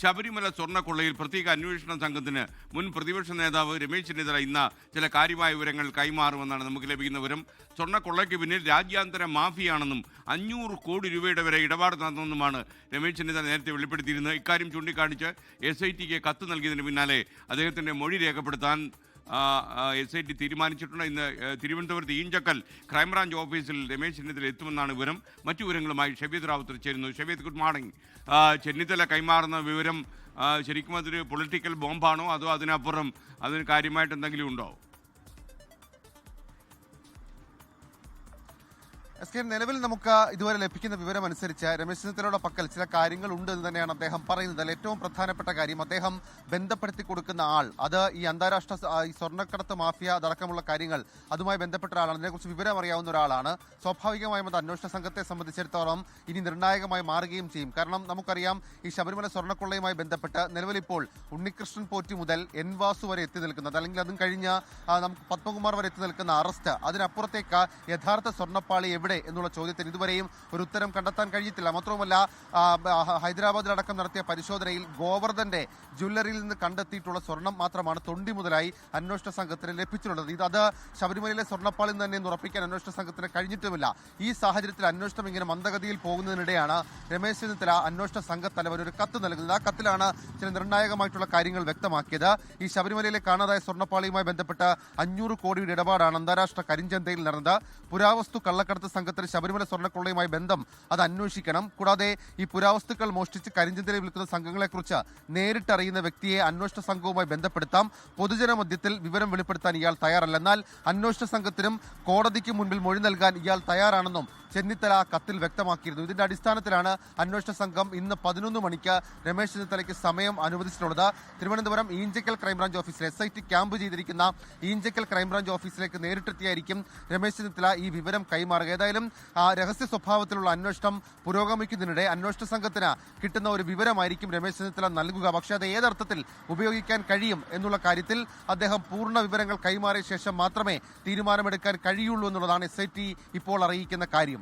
ശബരിമല സ്വർണക്കൊള്ളയിൽ പ്രത്യേക അന്വേഷണ സംഘത്തിന് മുൻ പ്രതിപക്ഷ നേതാവ് രമേശ് ചെന്നിത്തല ഇന്ന് ചില കാര്യമായ വിവരങ്ങൾ കൈമാറുമെന്നാണ് നമുക്ക് ലഭിക്കുന്ന വിവരം. സ്വർണക്കൊള്ളയ്ക്ക് പിന്നിൽ രാജ്യാന്തര മാഫിയാണെന്നും അഞ്ഞൂറ് കോടി രൂപയുടെ വരെ ഇടപാട് നടന്നെന്നുമാണ് രമേശ് ചെന്നിത്തല നേരത്തെ വെളിപ്പെടുത്തിയിരുന്നത്. ഇക്കാര്യം ചൂണ്ടിക്കാണിച്ച് എസ് ഐ ടിക്ക് കത്ത് നൽകിയതിന് പിന്നാലെ അദ്ദേഹത്തിന്റെ മൊഴി രേഖപ്പെടുത്താൻ എസ് ഐ ടി തീരുമാനിച്ചിട്ടുണ്ട്. ഇന്ന് തിരുവനന്തപുരത്ത് ഈഞ്ചക്കൽ ക്രൈംബ്രാഞ്ച് ഓഫീസിൽ രമേശ് ചെന്നിത്തല എത്തുമെന്നാണ് വിവരം. മറ്റു വിവരങ്ങളുമായി ഷബീദ് റാവുത്തർ ചേരുന്നു. ഷബീദ് ഗുഡ് മോർണിംഗ് ചെന്നിത്തല കൈമാറുന്ന വിവരം ശരിക്കും അതൊരു പൊളിറ്റിക്കൽ ബോംബാണോ അതോ അതിനപ്പുറം അതിന് കാര്യമായിട്ട് എന്തെങ്കിലും ഉണ്ടോ? എസ് കെ നിലവിൽ നമുക്ക് ഇതുവരെ ലഭിക്കുന്ന വിവരം അനുസരിച്ച് രമേശ് ചെന്നിത്തലയുടെ പക്കൽ ചില കാര്യങ്ങൾ ഉണ്ട് എന്ന് തന്നെയാണ് അദ്ദേഹം പറയുന്നത്. അതിൽ ഏറ്റവും പ്രധാനപ്പെട്ട കാര്യം അദ്ദേഹം ബന്ധപ്പെടുത്തി കൊടുക്കുന്ന ആൾ അത് ഈ അന്താരാഷ്ട്ര ഈ സ്വർണക്കടത്ത് മാഫിയ അതടക്കമുള്ള കാര്യങ്ങൾ അതുമായി ബന്ധപ്പെട്ട ഒരാളാണ്. അതിനെക്കുറിച്ച് വിവരം അറിയാവുന്ന ഒരാളാണ്. സ്വാഭാവികമായും അത് അന്വേഷണ സംഘത്തെ സംബന്ധിച്ചിടത്തോളം ഇനി നിർണായകമായി മാറുകയും ചെയ്യും. കാരണം നമുക്കറിയാം ഈ ശബരിമല സ്വർണക്കൊള്ളയുമായി ബന്ധപ്പെട്ട് നിലവിൽ ഇപ്പോൾ ഉണ്ണികൃഷ്ണൻ പോറ്റി മുതൽ എൻ വാസു വരെ എത്തി നിൽക്കുന്നത്. അല്ലെങ്കിൽ അതും കഴിഞ്ഞ നമുക്ക് പത്മകുമാർ വരെ എത്തി നിൽക്കുന്ന അറസ്റ്റ്. അതിനപ്പുറത്തേക്ക് യഥാർത്ഥ സ്വർണപ്പാളി എവിടെ എന്നുള്ള ചോദ്യത്തിന് ഇതുവരെയും ഒരു ഉത്തരം കണ്ടെത്താൻ കഴിയത്തില്ല മാത്രവുമല്ല ഹൈദരാബാദിലടക്കം നടത്തിയ പരിശോധനയിൽ ഗോവർദ്ധന്റെ ജ്വല്ലറിയിൽ നിന്ന് കണ്ടെത്തിയിട്ടുള്ള സ്വർണം മാത്രമാണ് തൊണ്ടി മുതലായി അന്വേഷണ സംഘത്തിന് ലഭിച്ചിട്ടുള്ളത്. ഇത് അത് ശബരിമലയിലെ സ്വർണപ്പാളിൽ തന്നെ ഉറപ്പിക്കാൻ അന്വേഷണ സംഘത്തിന് കഴിഞ്ഞിട്ടുമില്ല. ഈ സാഹചര്യത്തിൽ അന്വേഷണം ഇങ്ങനെ മന്ദഗതിയിൽ പോകുന്നതിനിടെയാണ് രമേശ് ചെന്നിത്തല അന്വേഷണ സംഘത്തലവൻ ഒരു കത്ത് നൽകുന്നത്. ആ കത്തിലാണ് ചില നിർണായകമായിട്ടുള്ള കാര്യങ്ങൾ വ്യക്തമാക്കിയത്. ഈ ശബരിമലയിലെ കാണാതായ സ്വർണപ്പാളിയുമായി ബന്ധപ്പെട്ട് അഞ്ഞൂറ് കോടിയുടെ ഇടപാടാണ് അന്താരാഷ്ട്ര കരിഞ്ചന്തയിൽ നടന്നത്. പുരാവസ്തു കള്ളക്കടത്ത് സംഘത്തിന് ശബരിമല സ്വർണക്കൊള്ളയുമായി ബന്ധം അത് അന്വേഷിക്കണം. കൂടാതെ ഈ പുരാവസ്തുക്കൾ മോഷ്ടിച്ച് കരിഞ്ചന്തയിൽ വിൽക്കുന്ന സംഘങ്ങളെക്കുറിച്ച് നേരിട്ടറിയുന്ന വ്യക്തിയെ അന്വേഷണ സംഘവുമായി ബന്ധപ്പെടുത്താം. പൊതുജന മധ്യത്തിൽ വിവരം വെളിപ്പെടുത്താൻ ഇയാൾ തയ്യാറല്ല എന്നാൽ അന്വേഷണ സംഘത്തിനും കോടതിക്ക് മുൻപിൽ മൊഴി നൽകാൻ ഇയാൾ തയ്യാറാണെന്നും ചെന്നിത്തല കത്തിൽ വ്യക്തമാക്കിയിരുന്നു. ഇതിന്റെ അടിസ്ഥാനത്തിലാണ് അന്വേഷണ സംഘം ഇന്ന് പതിനൊന്ന് മണിക്ക് രമേശ് ചെന്നിത്തലയ്ക്ക് സമയം അനുവദിച്ചിട്ടുള്ളത്. തിരുവനന്തപുരം ഈഞ്ചക്കൽ ക്രൈംബ്രാഞ്ച് ഓഫീസിൽ എസ് ഐ ടി ക്യാമ്പ് ചെയ്തിരിക്കുന്ന ഈഞ്ചക്കൽ ക്രൈംബ്രാഞ്ച് ഓഫീസിലേക്ക് നേരിട്ടെത്തിയായിരിക്കും രമേശ് ചെന്നിത്തല ഈ വിവരം കൈമാറുക. ഏതായാലും രഹസ്യ സ്വഭാവത്തിലുള്ള അന്വേഷണം പുരോഗമിക്കുന്നതിനിടെ അന്വേഷണ സംഘത്തിന് കിട്ടുന്ന ഒരു വിവരമായിരിക്കും രമേശ് ചെന്നിത്തല നൽകുക. പക്ഷേ അത് ഏതർത്ഥത്തിൽ ഉപയോഗിക്കാൻ കഴിയും എന്നുള്ള കാര്യത്തിൽ അദ്ദേഹം പൂർണ വിവരങ്ങൾ കൈമാറിയ ശേഷം മാത്രമേ തീരുമാനമെടുക്കാൻ കഴിയുള്ളൂ എന്നുള്ളതാണ് എസ് ഇപ്പോൾ അറിയിക്കുന്ന കാര്യം.